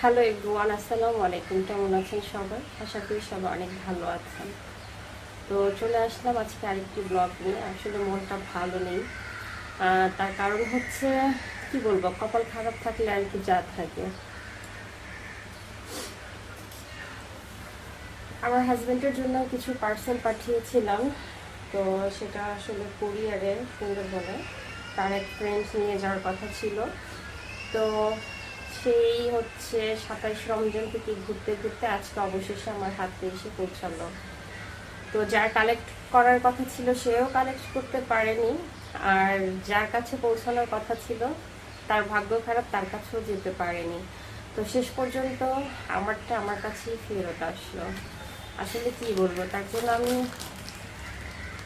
Hello everyone আসসালামু আলাইকুম। কেমন আছেন সবাই? আশা করি সবাই অনেক ভালো আছেন। তো চলে আসলাম আজকে আরেকটি ব্লগ নিয়ে। আসলে মনটা ভালো নেই। তার কারণ হচ্ছে, কি বলব, কপাল খারাপ থাকলে আর কি যা থাকে। আমার হাজব্যান্ডের জন্য কিছু পার্সেল পাঠিয়েছিলাম। তো সেটা আসলে কুরিয়ারে সুন্দরবনে। তার এক ফ্রেন্ড নিয়ে যাওয়ার কথা ছিল। তো সেই হচ্ছে সাতাইশ রমজান থেকে ঘুরতে ঘুরতে আজকে অবশেষে আমার হাতে এসে পৌঁছালো। তো যার কালেক্ট করার কথা ছিল সেও কালেক্ট করতে পারেনি। আর যার কাছে পৌঁছানোর কথা ছিল, তার ভাগ্য খারাপ, তার কাছেও যেতে পারেনি। তো শেষ পর্যন্ত আমারটা আমার কাছেই ফেরত আসলো। আসলে কি বলব, তার জন্য আমি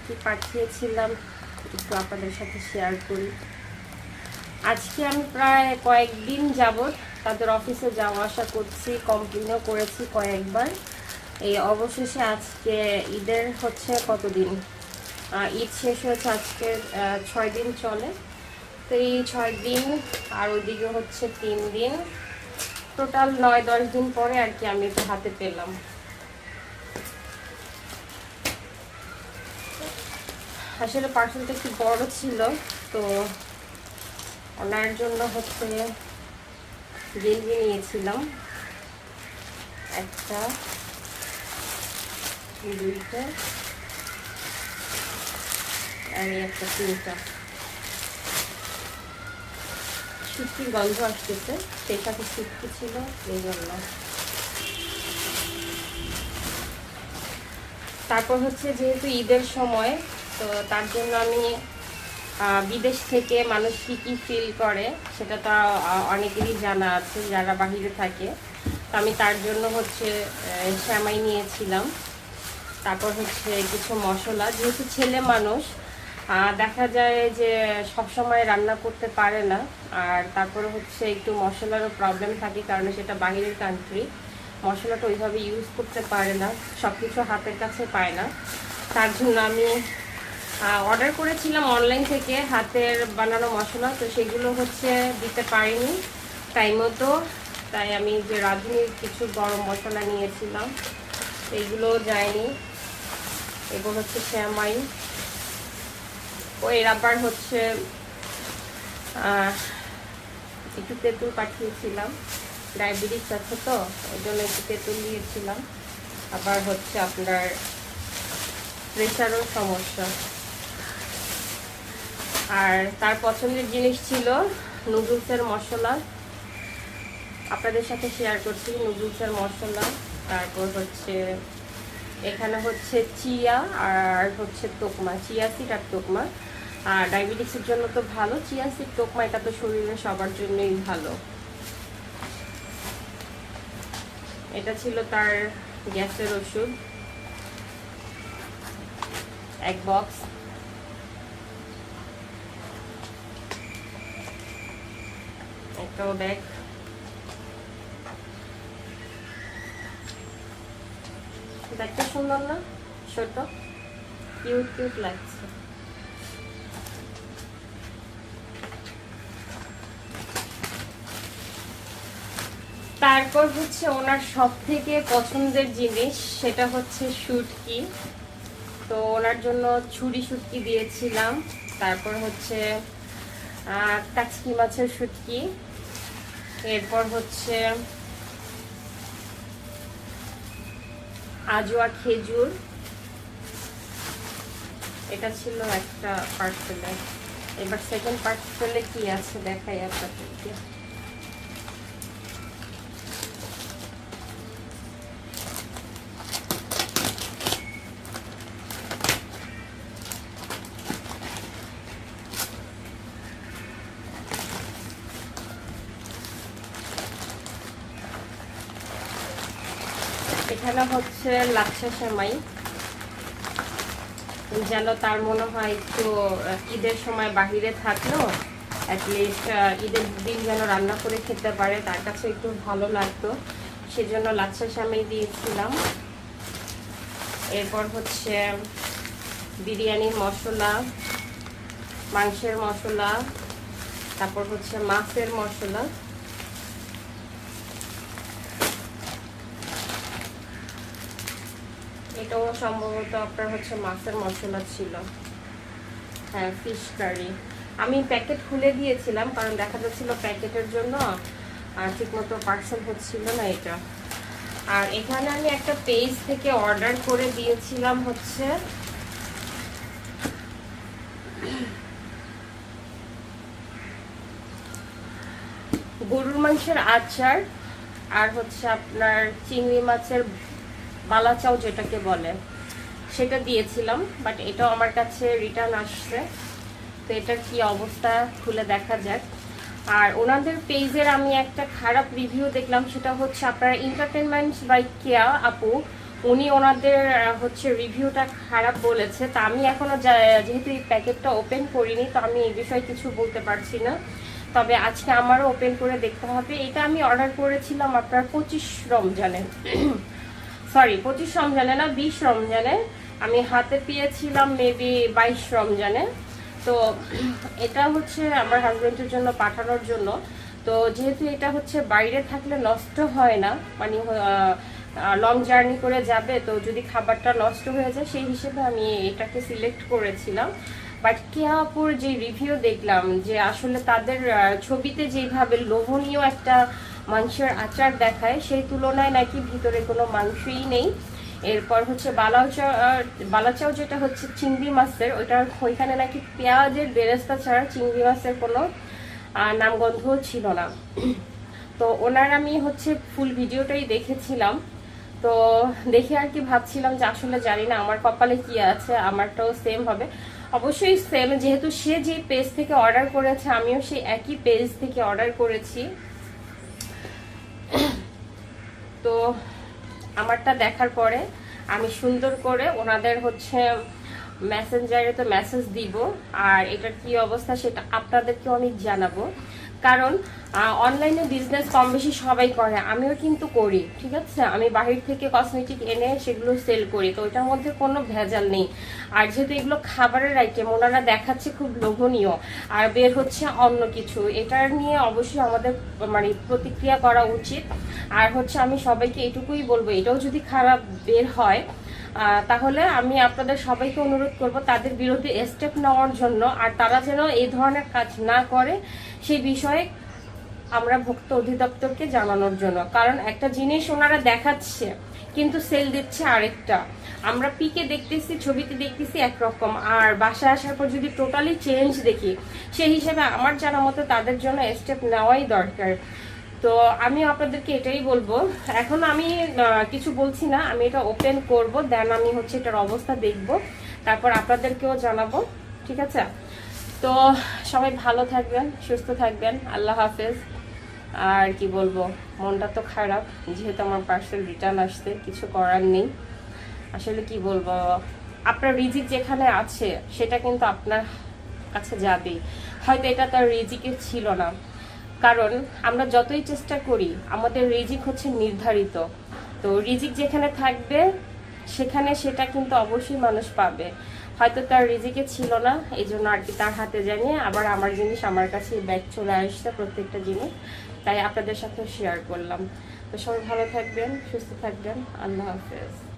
কি পাঠিয়েছিলাম একটু আপনাদের সাথে শেয়ার করি। আজকে আমি প্রায় কয়েকদিন যাবৎ তাদের অফিসে যাওয়া আসা করছি কমপ্লেনও করেছি কয়েকবার। এই অবশেষে আজকে ঈদের হচ্ছে কতদিন? ঈদ শেষ হয়েছে আজকে ছয় দিন চলে। তো এই ছয় দিন আর ওইদিকে হচ্ছে তিন দিন। টোটাল নয়, দশ দিন পরে আর কি আমি এটা হাতে পেলাম। আসলে পার্সেলটা একটু বড় ছিল, তো ওনার জন্য হচ্ছে গেঞ্জি নিয়েছিলাম। একটা, দুইটা আর একটা তিনটা। সুতির গন্ধ আসতেছে, সেই সাথে সুতি ছিল এই জন্য তারপর হচ্ছে যেহেতু ঈদের সময়, তো তার জন্য আমি বিদেশ থেকে মানুষ কী কী ফিল করে, সেটা তো অনেকেরই জানা আছে, যারা বাহিরে থাকে। তো আমি তার জন্য হচ্ছে শ্যামাই নিয়েছিলাম। তারপর হচ্ছে কিছু মশলা। যেহেতু ছেলে মানুষ দেখা যায় যে সব সময় রান্না করতে পারে না। আর তারপরে হচ্ছে একটু মশলারও প্রবলেম থাকে, কারণ সেটা বাহিরের কান্ট্রি মশলাটা ওইভাবে ইউজ করতে পারে না সব কিছু হাতের কাছে পায় না। তার জন্য আমি অর্ডার করেছিলাম অনলাইন থেকে হাতের বানানো মশলা, তো সেগুলো হচ্ছে দিতে পারিনি টাইম মতো। তাই আমি যে রাঁধুনির কিছু গরম মশলা নিয়েছিলাম, এইগুলো যায়নি। এগুলো হচ্ছে শ্যামাই। ওই রাবার হচ্ছে একটু তেঁতুল পাঠিয়েছিলাম। ডায়াবেটিস আছে তো, ওই জন্য একটু তেঁতুল দিয়েছিলাম। আবার হচ্ছে আপনার প্রেশারও সমস্যা। আর তার পছন্দের জিনিস ছিল নুডলসের মশলা। আপনাদের সাথে শেয়ার করছি নুডলসের মশলা, তারপর হচ্ছে এখানে হচ্ছে চিয়া আর হচ্ছে তোকমা, চিয়া সিড আর তোকমা। আর ডায়াবেটিসের জন্য তো ভালো, চিয়া সিড তোকমা এটা তো শরীরে সবার জন্যই ভালো। এটা ছিল তার গ্যাসের ওষুধ। এক বক্স একটাও ব্যাগ ব্যাগটা সুন্দর না ছোট কিউট কিউট লাগছে তারপর হচ্ছে ওনার সব থেকে পছন্দের জিনিস, সেটা হচ্ছে শুটকি তো ওনার জন্য ছুরি শুটকি দিয়েছিলাম। তারপর হচ্ছে কাচকি মাছের শুটকি এরপর হচ্ছে আজোয়া খেজুর। এটা ছিল একটা পার্সেলে এবার সেকেন্ড পার্সেলে কি আছে দেখাই আপনাদেরকে। এখানে হচ্ছে লাচ্ছা সেমাই। যেন তার মনে হয় একটু ঈদের সময় বাহিরে থাকল অ্যাটলিস্ট ঈদের দিন যেন রান্না করে খেতে পারে, তার কাছে একটু ভালো লাগতো। সেজন্য লাচ্ছা সেমাই দিয়েছিলাম। এরপর হচ্ছে বিরিয়ানির মশলা, মাংসের মশলা, তারপর হচ্ছে মাছের মশলা। এটাও সম্ভবত আপনার হচ্ছে মাছের মশলা ছিল। হ্যাঁ ফিশ কারি আমি প্যাকেট খুলে দিয়েছিলাম, কারণ দেখা যাচ্ছিল প্যাকেটের জন্য ঠিকমতো পার্সেল হচ্ছিল না এটা। আর এখানে আমি একটা পেজ থেকে অর্ডার করে দিয়েছিলাম হচ্ছে, গরুর মাংসের আচার, আর হচ্ছে আপনার চিংড়ি মাছের বালাচাও যেটাকে বলে, সেটা দিয়েছিলাম বাট এটাও আমার কাছে রিটার্ন আসছে। তো এটার কি অবস্থা খুলে দেখা যাক। আর ওনাদের পেজের আমি একটা খারাপ রিভিউ দেখলাম, সেটা হচ্ছে আপনার এন্টারটেনমেন্ট বাই কেয়া আপু, উনি ওনাদের হচ্ছে রিভিউটা খারাপ বলেছে। তা আমি এখনও যেহেতু এই প্যাকেটটা ওপেন করিনি, তো আমি এই বিষয়ে কিছু বলতে পারছি না। তবে আজকে আমারও ওপেন করে দেখতে হবে। এটা আমি অর্ডার করেছিলাম আপনার পঁচিশ রমজানে। সরি পঁচিশ রমজানে না, বিশ রমজানে আমি হাতে পেয়েছিলাম মেবি বাইশ রমজানে। তো এটা হচ্ছে আমার হাজবেন্ডের জন্য পাঠানোর জন্য। তো যেহেতু এটা হচ্ছে বাইরে থাকলে নষ্ট হয় না মানে লং জার্নি করে যাবে, তো যদি খাবারটা নষ্ট হয়ে যায়, সেই হিসেবে আমি এটাকে সিলেক্ট করেছিলাম। বাট কেয়াপুর যে রিভিউ দেখলাম, যে আসলে তাদের ছবিতে যেভাবে লোভনীয় একটা মাংসের আচার দেখায়, সেই তুলনায় নাকি ভিতরে কোনো মাংসই নেই। এরপর হচ্ছে বালাচাও বালাচাও যেটা হচ্ছে চিংড়ি মাছের, ওইটার ওইখানে নাকি পেঁয়াজের বেরেস্তা ছাড়া চিংড়ি মাছের কোনো নামগন্ধও ছিল না। তো ওনার আমি হচ্ছে ফুল ভিডিওটাই দেখেছিলাম। তো দেখে আর কি ভাবছিলাম যে আসলে জানি না, আমার কপালে কি আছে, আমারটাও সেম হবে। অবশ্যই সেম যেহেতু সে যে পেজ থেকে অর্ডার করেছে, আমিও সেই একই পেজ থেকে অর্ডার করেছি। তো আমারটা দেখার পরে আমি সুন্দর করে ওনাদের হচ্ছে মেসেঞ্জারে তো মেসেজ দিব। আর এটার কি অবস্থা সেটা আপনাদেরকেও আমি জানাব। কারণ অনলাইনে বিজনেস কম বেশি সবাই করে, আমিও কিন্তু করি, ঠিক আছে? আমি বাহির থেকে কসমেটিক এনে সেগুলো সেল করি, তো ওইটার মধ্যে কোনো ভেজাল নেই। আর যেহেতু এগুলো খাবারের আইটেম ওনারা দেখাচ্ছে খুব লোভনীয়, আর বের হচ্ছে অন্য কিছু। এটার নিয়ে অবশ্যই আমাদের মানে প্রতিক্রিয়া করা উচিত। আর হচ্ছে আমি সবাইকে এটুকুই বলব, এটাও যদি খারাপ বের হয় তাহলে আমি আপনাদের সবাইকে অনুরোধ করব তাদের বিরুদ্ধে স্টেপ নেওয়ার জন্য। আর তারা যেন এই ধরনের কাজ না করে সেই বিষয়ে আমরা ভোক্তা অধিদপ্তরকে জানানোর জন্য। কারণ একটা জিনিস ওনারা দেখাচ্ছে, কিন্তু সেল দিচ্ছে আরেকটা। আমরা পিকে দেখতেছি, ছবিতে দেখতেছি একরকম। আর বাসায় আসার পর যদি টোটালি চেঞ্জ দেখি, সেই হিসেবে আমার জানা মতো তাদের জন্য স্টেপ নেওয়াই দরকার। তো আমি আপনাদেরকে এটাই বলব। এখন আমি কিছু বলছি না, আমি এটা ওপেন করব দেন আমি হচ্ছে এটার অবস্থা দেখব। তারপর আপনাদেরকেও জানাব, ঠিক আছে? তো সবাই ভালো থাকবেন, সুস্থ থাকবেন, আল্লাহ হাফেজ। আর কি বলব, মনটা তো খারাপ, যেহেতু আমার পার্সেল রিটার্ন আসতে কিছু করার নেই। আসলে কি বলব, আপনার রিজিক যেখানে আছে, সেটা কিন্তু আপনার কাছে যাবেই। হয়তো এটা তার রিজিকে ছিল না। কারণ আমরা যতই চেষ্টা করি, আমাদের রিজিক হচ্ছে নির্ধারিত। তো রিজিক যেখানে থাকবে, সেখানে সেটা কিন্তু অবশ্যই মানুষ পাবে। হয়তো তার রিজিকে ছিল না এই জন্য আর কি তার হাতে জানিয়ে আবার আমার জিনিস আমার কাছে ব্যাগ চলে আসছে প্রত্যেকটা জিনিস। তাই আপনাদের সাথে শেয়ার করলাম। তো সবাই ভালো থাকবেন, সুস্থ থাকবেন। আল্লাহ হাফেজ।